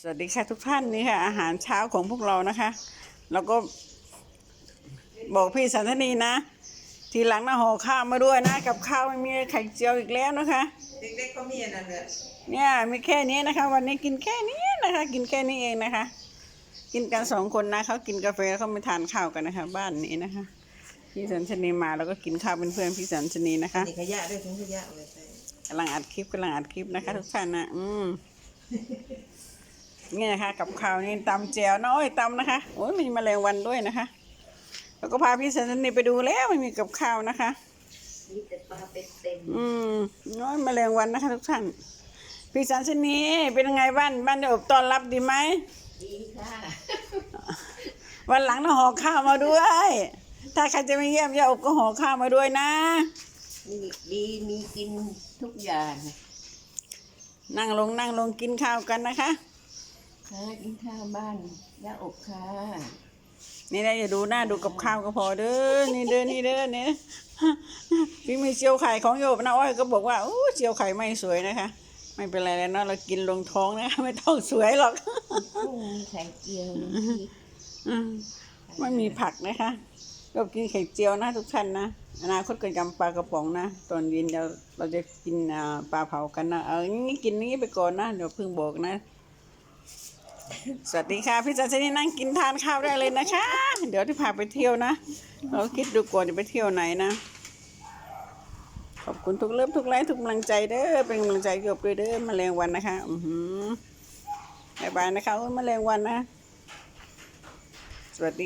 สวัสดีค่ะทุกท่านนี่ค่ะ อาหารเช้าของพวกเรานะคะ แล้วก็บอกพี่สันทนีนะ ทีหลังนะห่อข้าวมาด้วยนะ กับข้าวไม่มีไข่เจียวอีกแล้วนะคะ เด็กๆก็มีอันนั้นเลยเนี่ยมีแค่นี้นะคะ วันนี้กินแค่นี้นะคะ กินแค่นี้เองนะคะ กินกันสองคนนะเขากินกาแฟแล้วเขาไม่ทานข้าวกันนะคะ บ้านนี้นะคะ พี่สันชนีมาแล้วก็กินข้าวเป็นเพื่อนพี่สันชนีนะคะนี่ขยะด้วยถุงขยะเลยใส่กำลังอัดคลิปกำลังอัดคลิปนะคะ ทุกท่านนะอืม นี่นะคะ กับข้าวนี่ตำแจวน้อยตำนะคะโอ้ยมีแมลงวันด้วยนะคะ แล้วก็พาพี่สันสนีไปดูแล้วไม่มีกับข้าวนะคะมีแต่ปลาเป็นเต็มอืมน้อยแมลงวันนะคะ ทุกท่านพี่สันสนีเป็นยังไงบ้านบ้านได้อบต้อนรับดีไหมดีค่ะวันหลังต้องห่อข้าวมาด้วย ถ้าใครจะมาเยี่ยมย่าอบก็ห่อข้าวมาด้วยนะมีดีมีกินทุกอย่าง นั่งลงนั่งลงกินข้าวกันนะคะ ค่ะกินข้าวบ้านย่าอกค่ะนี่นะอย่าดูหน้าดูกับข้าวก็พอเด้อนี่เด้อนี่เด้อเนี่ยพี่มีเจียวไข่ของโยบนะอ้อยก็บอกว่าโอ้เจียวไข่ไม่สวยนะคะ ไม่เป็นไรแล้วเนาะเรากินลงท้องนะคะไม่ต้องสวยหรอกไข่เจียวอืมไม่มีผักนะคะก็กินไข่เจียวนะทุกท่านนะอนาคตก็ยำปลากระป๋องนะ ตอนเย็นเราเราจะกินปลาเผากันนะ เอองี้กินนี้ไปก่อนนะเดี๋ยวเพิ่งบอกนะ สวัสดีค่ะ พี่จันชนี่นั่งกินทานข้าวได้เลยนะคะ เดี๋ยวที่พาไปเที่ยวนะ เราคิดดูก่อนจะไปเที่ยวไหนนะ ขอบคุณทุกเลิฟทุกไลค์ทุกกำลังใจเด้อเป็นกำลังใจเกี่ยวกับเด้อมแมลงวันนะคะอือหือบายบายนะคะโอ้ยแมลงวันนะ สวัสดี